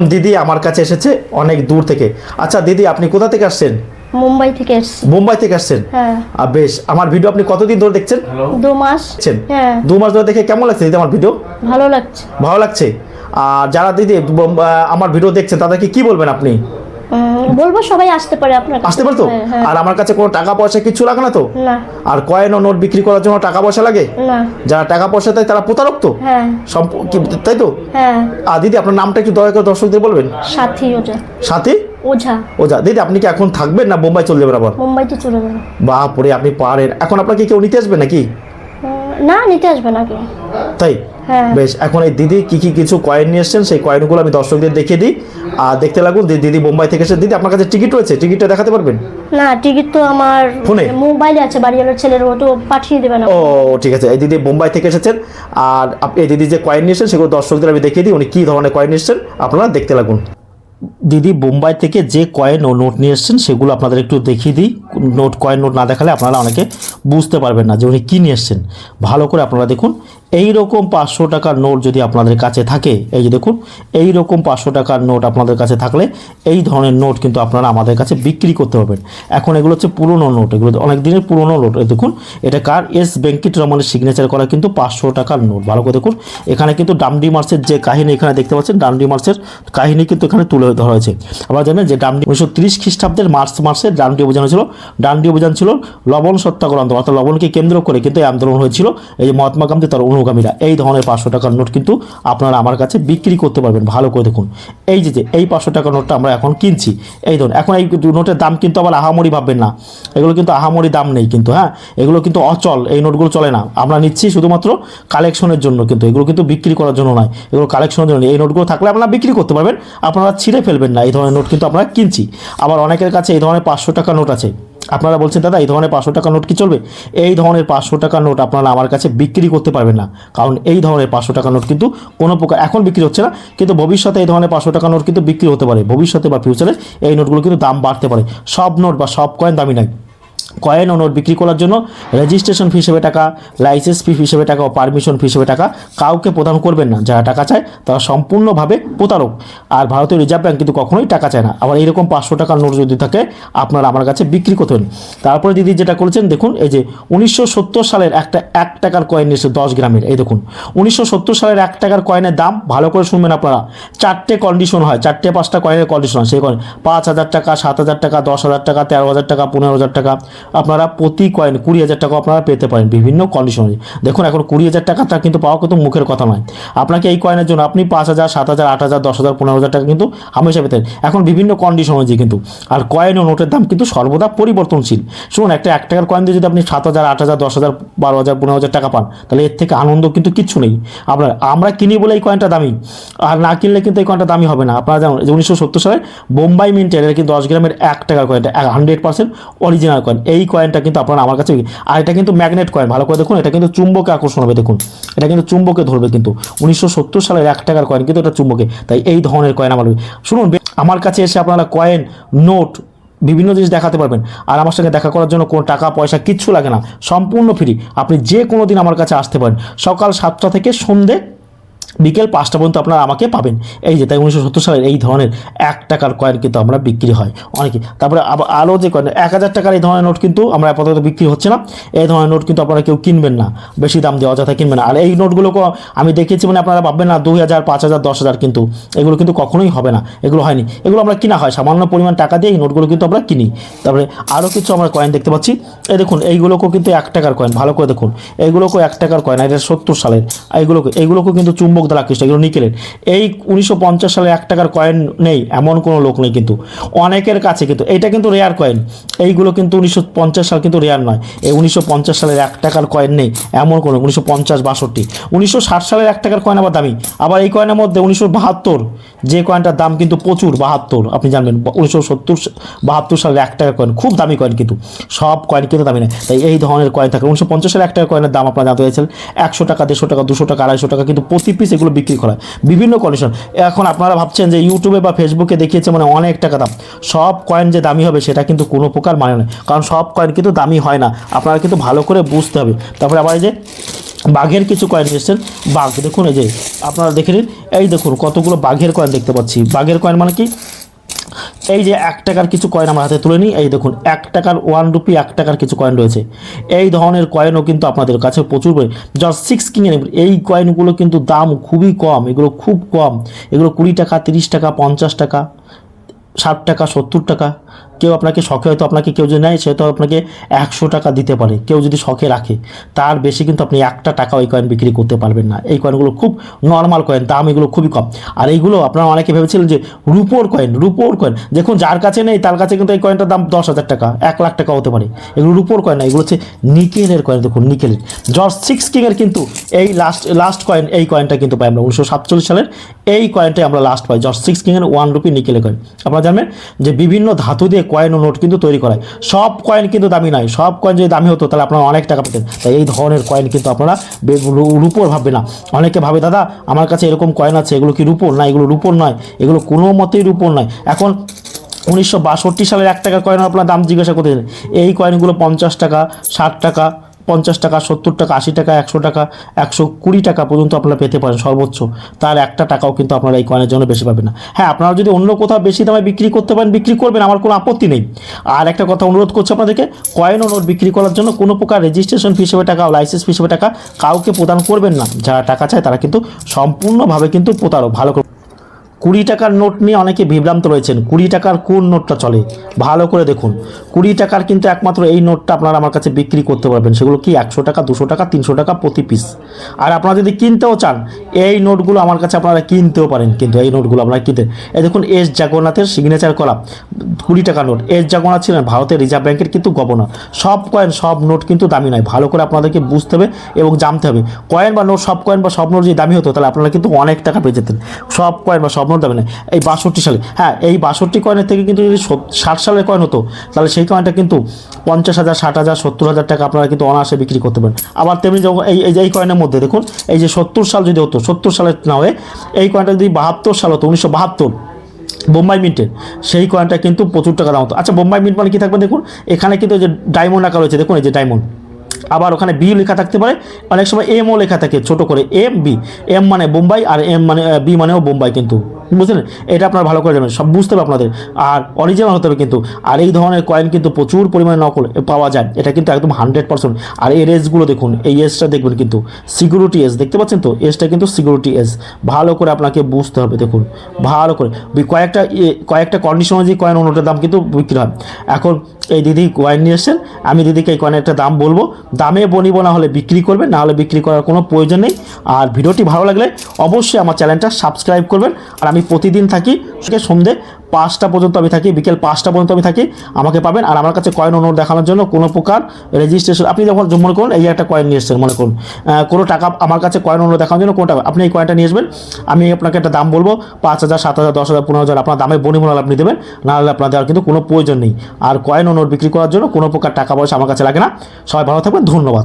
দিদি আমার কাছে এসেছে অনেক দূর থেকে। আচ্ছা দিদি আপনি কোথা থেকে আসছেন? মুম্বাই থেকে আসছেন মুম্বাই থেকে আসছেন? হ্যাঁ। বেশ। আমার ভিডিও আপনি কতদিন ধরে দেখছেন? দু মাস। দেখছেন হ্যাঁ। দু মাস ধরে দেখে কেমন লাগছে দিদি আমার ভিডিও ভালো লাগছে। ভালো লাগছে। আর যারা দিদি আমার ভিডিও দেখছেন তাদেরকে কি বলবেন আপনি? বলব সবাই আসতে পারে আপনার আসতে পারতো হ্যাঁ, হ্যাঁ। আর আমার কাছে কোনো টাকা পয়সা কিছু লাগে না তো? না। আর কয়েন ও নোট বিক্রি করার জন্য টাকা পয়সা লাগে? না। যারা টাকা পয়সা দেয় তারা প্রতারক তো? হ্যাঁ। তাই তো? হ্যাঁ। আর দিদি আপনার নামটা একটু দয়া করে দর্শকদের বলবেন? সাথী ওঝা। সাথে? ওঝা। ওজা দিদি আপনি কি এখন থাকবেন না বোম্বাই চলে যাবেন আবার? মুম্বাইতে চলে যাবে। বাপরে আপনি পারেন। এখন আপনাকে কেউ নিতে আসবে নাকি? না নিতে আসবে না কেউ। তাই? হ্যাঁ। বেশ এখন এই দিদি কি কি কিছু কয়েন নিয়ে এসছেন সেই কয়েনগুলো আমি দর্শকদের দেখিয়ে দিই। আর দেখতে লাগুন দিদি বোম্বাই থেকে এসে দিদি আপনার কাছে টিকিট রয়েছে? টিকিটটা দেখাতে পারবেন? না টিকিট তো আমার ফোনে? মোবাইলে আছে বাড়িওয়ালার ছেলের ও তো পাঠিয়ে দেবে না। ও ঠিক আছে। এই দিদি বোম্বাই থেকে এসেছেন। আর আপনি এই দিদি যে কয়েন নিয়ে এসেছেন সেগুলো দর্শকদের আমি দেখিয়ে দিই। উনি কী ধরনের কয়েন নিয়ে এসেছেন আপনারা দেখতে লাগুন। দিদি বোম্বাই থেকে যে কয়েন ও নোট নিয়ে এসেছেন সেগুলো আপনাদের একটু দেখিয়ে দিই। নোট, কয়েন নোট না দেখালে আপনারা অনেকে বুঝতে পারবেন না যে উনি কী নিয়ে এসেছেন। ভালো করে আপনারা দেখুন এই রকম পাঁচশো টাকার নোট যদি আপনাদের কাছে থাকে, এই যে দেখুন এই রকম পাঁচশো টাকার নোট আপনাদের কাছে থাকলে এই ধরনের নোট কিন্তু আপনারা আমাদের কাছে বিক্রি করতে পারবেন। এখন এগুলো হচ্ছে পুরনো নোট, এগুলো অনেক দিনের পুরনো নোট, এই দেখুন, এটা কার? এস ভেঙ্কিট রমনের সিগনেচার করা কিন্তু পাঁচশো টাকার নোট। ভালো করে দেখুন, এখানে কিন্তু ডামডি মার্সের যে কাহিনী এখানে দেখতে পাচ্ছেন, ডামডি মার্চের কাহিনী কিন্তু এখানে তুলে ধরা হয়েছে। আপনারা জানেন যে ডামডি উনিশশো তিরিশ খ্রিস্টাব্দের মার্চ মাসে ডামডি অভিযান হয়েছিল ডান্ডি অভিযান ছিল, লবণ সত্যাগ্রহ আন্দোলন অর্থাৎ লবণকে কেন্দ্র করে কিন্তু এই আন্দোলন হয়েছিল। এই যে মহাত্মা গান্ধী তার অনুগামীরা, এই ধরনের পাঁচশো টাকার নোট কিন্তু আপনারা আমার কাছে বিক্রি করতে পারবেন, ভালো করে দেখুন। এই যে যে, এই পাঁচশো টাকার নোটটা আমরা এখন কিনছি, এই ধরুন, এখন এই নোটের দাম কিন্তু আবার আহামরি ভাববেন না। এগুলো কিন্তু আহামরি দাম নেই কিন্তু হ্যাঁ? এগুলো কিন্তু অচল, এই নোটগুলো চলে না। আমরা নিচ্ছি শুধুমাত্র কালেকশনের জন্য কিন্তু, এগুলো কিন্তু বিক্রি করার জন্য নয়। এগুলো কালেকশনের জন্য, এই নোটগুলো থাকলে আপনারা বিক্রি করতে পারবেন, আপনারা ছিঁড়ে ফেলবেন না, এই ধরনের নোট কিন্তু আমরা কিনছি। আবার অনেকের কাছে এই ধরনের পাঁচশো টাকা নোট আছে। আপনারা বলছেন, দাদা, এই ধরনের পাঁচশো টাকা নোট কি চলবে? এই ধরনের পাঁচশো টাকা নোট আপনারা আমার কাছে বিক্রি করতে পারবেন না। কারণ এই ধরনের পাঁচশো টাকা নোট কিন্তু কোনো প্রকার এখন বিক্রি হচ্ছে না, কিন্তু ভবিষ্যতে এই ধরনের পাঁচশো টাকা নোট কিন্তু বিক্রি হতে পারে। ভবিষ্যতে বা ফিউচারে এই নোটগুলো কিন্তু দাম বাড়তে পারে। সব নোট বা সব কয়েন দামি নয় কয়েন ও নোট বিক্রি করার জন্য রেজিস্ট্রেশন ফি হিসেবে টাকা লাইসেন্স ফি হিসেবে টাকা ও পারমিশন ফি হিসেবে টাকা কাউকে প্রদান করবেন না। যারা টাকা চায়, তারা সম্পূর্ণভাবে প্রতারক। আর ভারতীয় রিজার্ভ ব্যাঙ্ক কিন্তু কখনোই টাকা চায় না। আবার এইরকম পাঁচশো টাকার নোট যদি থাকে, আপনারা আমার কাছে বিক্রি করতে পারেন তারপরে দিদি যেটা করেছেন, দেখুন, এই যে উনিশশো সত্তর সালের একটা এক টাকার কয়েন এসে দশ গ্রামের। এই দেখুন, উনিশশো সত্তর সালের এক টাকার কয়েনের দাম, ভালো করে শুনবেন আপনারা, চারটে কন্ডিশন হয়। চারটে পাঁচটা কয়েনের কন্ডিশন হয়। সেই কয়েন, পাঁচ হাজার টাকা, সাত হাজার টাকা, দশ হাজার টাকা, তেরো হাজার টাকা, পনেরো হাজার টাকা। আপনারা প্রতি কয়েন কুড়ি হাজার টাকা আপনারা পেতে পারেন বিভিন্ন কন্ডিশনে দেখুন, এখন কুড়ি হাজার টাকাটা কিন্তু পাওয়া কিন্তু মুখের কথা নয়। আপনাকে এই কয়েনের জন্য আপনি পাঁচ হাজার, সাত হাজার, আট হাজার, দশ হাজার, পনেরো হাজার টাকা কিন্তু হামেশা পেতেন এখন বিভিন্ন কন্ডিশন হয়েছে কিন্তু। আর কয়েন ও নোটের দাম কিন্তু সর্বদা পরিবর্তনশীল। শুনুন, একটা, এক টাকার কয়েন দিয়ে যদি আপনি সাত হাজার, আট হাজার, দশ হাজার, বারো হাজার, পনেরো হাজার টাকা পান, তাহলে এর থেকে আনন্দ কিন্তু কিচ্ছু নেই। আপনার, আমরা কিনি বলে এই কয়েনটা দামি। আর না কিনলে কিন্তু এই কয়েনটা দামি হবে না। আপনারা জানেন উনিশশো সত্তর সালে বোম্বাই মিন্টের কিন্তু দশ গ্রামের এক টাকার কয়েনটা হান্ড্রেড পার্সেন্ট অরিজিনাল কয়েন এই কয়েনটা কিন্তু আপনারা আমার কাছে, আর এটা কিন্তু ম্যাগনেট কয়েন ভালো করে দেখুন, এটা কিন্তু চুম্বকে আকর্ষণ হবে, দেখুন। এটা কিন্তু চুম্বকে ধরবে কিন্তু। উনিশশো সত্তর সালের এক টাকার কয়েন কিন্তু এটা চুম্বকে, তাই এই ধরনের কয়েন আমার শুনুন আমার কাছে এসে আপনারা কয়েন নোট বিভিন্ন জিনিস দেখাতে পারবেন। আর আমার সঙ্গে দেখা করার জন্য কোনো টাকা, পয়সা কিচ্ছু লাগে না। সম্পূর্ণ ফ্রি আপনি যে কোনো দিন আমার কাছে আসতে পারেন। সকাল সাতটা থেকে সন্ধে বিকেল পাঁচটা পর্যন্ত আপনারা আমাকে পাবেন। এই যে, তাই উনিশশো সত্তর সালের এই ধরনের এক টাকার কয়েন কিন্তু আমরা বিক্রি হয় অনেকে। তারপরে আবার আরও যে কয়েন এক হাজার টাকার এই ধরনের নোট কিন্তু আমরা আপাতত বিক্রি হচ্ছে না। এই ধরনের নোট কিন্তু আপনারা কেউ কিনবেন না। বেশি দাম দিয়ে অযথা কিনবেন না। আর এই নোটগুলোকে আমি দেখেছি মানে আপনারা পাবেন না, দুই হাজার, পাঁচ হাজার, দশ হাজার কিন্তু এগুলো কিন্তু কখনোই হবে না। এগুলো হয়নি। এগুলো আমরা কিনা হয়, সামান্য পরিমাণ টাকা দিয়ে এই নোটগুলো কিন্তু আমরা কিনি। তারপরে আরও কিছু আমরা কয়েন দেখতে পাচ্ছি। এই দেখুন, এইগুলোকেও কিন্তু এক টাকার কয়েন ভালো করে দেখুন। এইগুলোকেও এক টাকার কয়েন এটা সত্তর সালের। এইগুলোকে, এইগুলোকেও কিন্তু চুম্বক দ্বারা আকৃষ্ট, এগুলো নিকেলের। এই উনিশশো পঞ্চাশ সালে এক টাকার কয়েন নেই, এমন কোনো লোক নেই কিন্তু। অনেকের কাছে কিন্তু এইটা কিন্তু রেয়ার কয়েন এইগুলো কিন্তু উনিশশো পঞ্চাশ সাল কিন্তু রেয়ার নয়। এই উনিশশো পঞ্চাশ সালের এক টাকার কয়েন নেই, এমন কোনো উনিশশো পঞ্চাশ বাষট্টি। উনিশশো সালের এক টাকার কয়েন আবার দামি। আবার এই কয়েনের মধ্যে উনিশশো বাহাত্তর, যে কয়েনটার দাম কিন্তু প্রচুর, বাহাত্তর, আপনি জানবেন, উনিশশো সত্তর বাহাত্তর সালের এক টাকার কয়েন খুব দামি কয়েন কিন্তু। সব কয়েন কিন্তু দামি নেই তাই এই ধরনের কয়েন থাকে। উনিশশো পঞ্চাশ সালের এক টাকার কয়েনের দাম আপনারা জানতে চাইছেন একশো টাকা, দেড়শো টাকা, দুশো টাকা, আড়াইশো টাকা কিন্তু প্রতি পিস এগুলো বিক্রি করা বিভিন্ন কন্ডিশন এখন আপনারা ভাবছেন যে ইউটিউবে বা ফেসবুকে দেখিয়েছে মানে অনেক টাকা দাম। সব কয়েন যে দামি হবে সেটা কিন্তু কোনো প্রকার মানে নয়। কারণ সব কয়েন কিন্তু দামি হয় না। আপনারা কিন্তু ভালো করে বুঝতে হবে। তারপরে আবার এই যে বাঘের কিছু কয়েন এসছেন। বাঘ, দেখুন এই যে, আপনারা দেখে নিন। এই দেখুন কতগুলো বাঘের কয়েন দেখতে পাচ্ছি। বাঘের কয়েন মানে কি? এই যে এক টাকার কিছু কয়েন আমার হাতে তুলে নিই, এই দেখুন, এক টাকার ওয়ান রুপি এক টাকার কিছু কয়েন রয়েছে। এই ধরনের কয়েনও কিন্তু আপনাদের কাছে প্রচুর জাস্ট সিক্স কিংয়ের এই কয়েনগুলো কিন্তু দাম খুবই কম, এগুলো খুব কম। এগুলো কুড়ি টাকা, তিরিশ টাকা, পঞ্চাশ টাকা, ষাট টাকা, সত্তর টাকা। কেউ আপনাকে শখে হয়তো আপনাকে কেউ যদি নেয়, সে আপনাকে একশো টাকা দিতে পারে। কেউ যদি শখে রাখে, তার বেশি কিন্তু আপনি একটা টাকা ওই কয়েন বিক্রি করতে পারবেন না। এই কয়েনগুলো খুব নর্মাল কয়েন দাম এগুলো খুবই কম। আর এইগুলো আপনারা অনেকে ভেবেছিলেন যে রুপোর কয়েন রুপোর কয়েন দেখুন, যার কাছে নেই, তার কাছে কিন্তু এই কয়েনটার দাম দশ হাজার টাকা, এক লাখ টাকা হতে পারে। এগুলো রুপোর কয়েন না, এগুলো হচ্ছে নিকেলের কয়েন দেখুন, নিকেলের। জর্জ সিক্স কিংয়ের কিন্তু এই লাস্ট লাস্ট কয়েন এই কয়েনটা কিন্তু পাই আমরা। উনিশশো সাতচল্লিশ সালের এই কয়েনটাই আমরা লাস্ট পাই জর্জ সিক্স কিংয়ের ওয়ান রুপি নিকেলের কয়েন আপনারা জানবেন যে বিভিন্ন ধাতু দিয়ে কয়েন ও নোট কিন্তু তৈরি করায়। সব কয়েন কিন্তু দামি নয়। সব কয়েন যদি দামি হতো, তাহলে আপনারা অনেক টাকা পেতেন। তাই এই ধরনের কয়েন কিন্তু আপনারা রূপোর ভাববে না। অনেকে ভাবে, দাদা, আমার কাছে এরকম কয়েন আছে, এগুলো কি রূপোর? না, এগুলো রূপোর নয়। এগুলো কোনো মতেই রূপোর নয়। এখন উনিশশো বাষট্টি সালের এক টাকার কয়েন আপনার দাম জিজ্ঞাসা করতেন এই কয়েনগুলো পঞ্চাশ টাকা, ষাট টাকা পঞ্চাশ টাকা, সত্তর টাকা, আশি টাকা, একশো টাকা, একশো কুড়ি টাকা পর্যন্ত আপনারা পেতে পারেন সর্বোচ্চ। তার একটা টাকাও কিন্তু আপনারা এই কয়েনের জন্য বেশি পাবেন না। হ্যাঁ আপনারা যদি অন্য কোথাও বেশি দামে বিক্রি করতে পারেন, বিক্রি করবেন, আমার কোনো আপত্তি নেই। আর একটা কথা অনুরোধ করছি আপনাদেরকে, কয়েন ও নোট বিক্রি করার জন্য কোনো প্রকার রেজিস্ট্রেশন ফি হিসেবে টাকা লাইসেন্স হিসেবে টাকা কাউকে প্রদান করবেন না। যারা টাকা চায় তারা কিন্তু সম্পূর্ণভাবে কিন্তু প্রতারক, ভালো করে কুড়ি টাকার নোট নিয়ে অনেকে বিভ্রান্ত রয়েছেন। কুড়ি টাকার কোন নোটটা চলে? ভালো করে দেখুন। কুড়ি টাকার কিন্তু একমাত্র এই নোটটা আপনারা আমার কাছে বিক্রি করতে পারবেন। সেগুলো কি একশো টাকা, দুশো টাকা, তিনশো টাকা প্রতি পিস আর আপনারা যদি কিনতেও চান, এই নোটগুলো আমার কাছে আপনারা কিনতেও পারেন। কিন্তু এই নোটগুলো আপনারা কিনতে এই দেখুন, এস জগন্নাথের সিগনেচার করা কুড়ি টাকা নোট। এস জগন্নাথ ছিলেন ভারতের রিজার্ভ ব্যাংকের কিন্তু গভর্নর সব কয়েন সব নোট কিন্তু দামি নয়। ভালো করে আপনাদেরকে বুঝতে হবে এবং জানতে হবে। কয়েন বা নোট সব কয়েন বা সব নোট যদি দামি হতো, তাহলে আপনারা কিন্তু অনেক টাকা পেয়ে যেতেন। সব কয়েন বা সব নোট দামি নয় এই বাষট্টি সালে। হ্যাঁ এই বাষট্টি কয়েনের থেকে কিন্তু যদি ষাট সালের কয়েন হতো, তাহলে সেই কয়েনটা কিন্তু পঞ্চাশ হাজার, ষাট হাজার, সত্তর হাজার টাকা আপনারা কিন্তু অনায়াসে বিক্রি করতে পারেন। আবার তেমনি যখন এই এই কয়েনের মধ্যে দেখুন, এই যে সত্তর সাল যদি হতো, সত্তর সালের না হয়ে এই কয়েনটা যদি বাহাত্তর সাল হতো, উনিশশো বাহাত্তর, বোম্বাই মিন্টের, সেই কয়েনটা কিন্তু প্রচুর টাকা দাম হতো। আচ্ছা বোম্বাই মিন্ট মানে কি থাকবে দেখুন? এখানে কিন্তু যে ডায়মন্ড আঁকা রয়েছে, দেখুন এই যে ডায়মন্ড আবার ওখানে বি লেখা থাকতে পারে। অনেক সময় এমও লেখা থাকে ছোট করে এম বি এম মানে বোম্বাই আর এম মানে বি মানেও বোম্বাই কিন্তু। বুঝলেন? এটা আপনারা ভালো করে জানেন, সব বুঝতে হবে আপনাদের। আর অরিজিনাল হতে হবে কিন্তু। আর এই ধরনের কয়েন কিন্তু প্রচুর পরিমাণে নকল পাওয়া যায়। এটা কিন্তু একদম হান্ড্রেড পার্সেন্ট আর এর এসগুলো দেখুন, এই এসটা দেখবেন কিন্তু সিকিউরিটি এস দেখতে পাচ্ছেন তো? এসটা কিন্তু সিকিউরিটি এস ভালো করে আপনাকে বুঝতে হবে, দেখুন। ভালো করে। কয়েকটা কয়েকটা কন্ডিশন অনুযায়ী কয়েন অন্যটার দাম কিন্তু বিক্রি হয়। এখন এই দিদি কয়েন নিয়ে এসছেন। আমি দিদিকে এই কয়েনের একটা দাম বলব। দামে বনিব না হলে বিক্রি করবেন, না হলে বিক্রি করার কোনো প্রয়োজন নেই। আর ভিডিওটি ভালো লাগলে অবশ্যই আমার চ্যানেলটা সাবস্ক্রাইব করবেন। আর আমি প্রতিদিন থাকি সন্ধ্যে সন্ধে পাঁচটা পর্যন্ত আমি থাকি, বিকেল পাঁচটা পর্যন্ত আমি থাকি, আমাকে পাবেন। আর আমার কাছে কয়েন অনুরোধ দেখানোর জন্য কোনো প্রকার রেজিস্ট্রেশন আপনি যখন মনে করুন, এই একটা কয়েন নিয়ে এসছেন, মনে করুন। কোনো টাকা আমার কাছে কয়েন অনুরোধ দেখানোর জন্য কোনো টাকা, আপনি এই কয়েনটা নিয়ে আসবেন। আমি আপনাকে একটা দাম বলব, পাঁচ হাজার, সাত হাজার, দশ হাজার, পনেরো হাজার, আপনার দামে বনি মনে আপনি দেবেন, না হলে আপনার দেওয়ার কিন্তু কোনো প্রয়োজন নেই। আর কয়েন নোট বিক্রি করার জন্য কোনো প্রকার টাকা পয়সা আমার কাছে লাগে না। সবাই ভালো থাকবেন, ধন্যবাদ।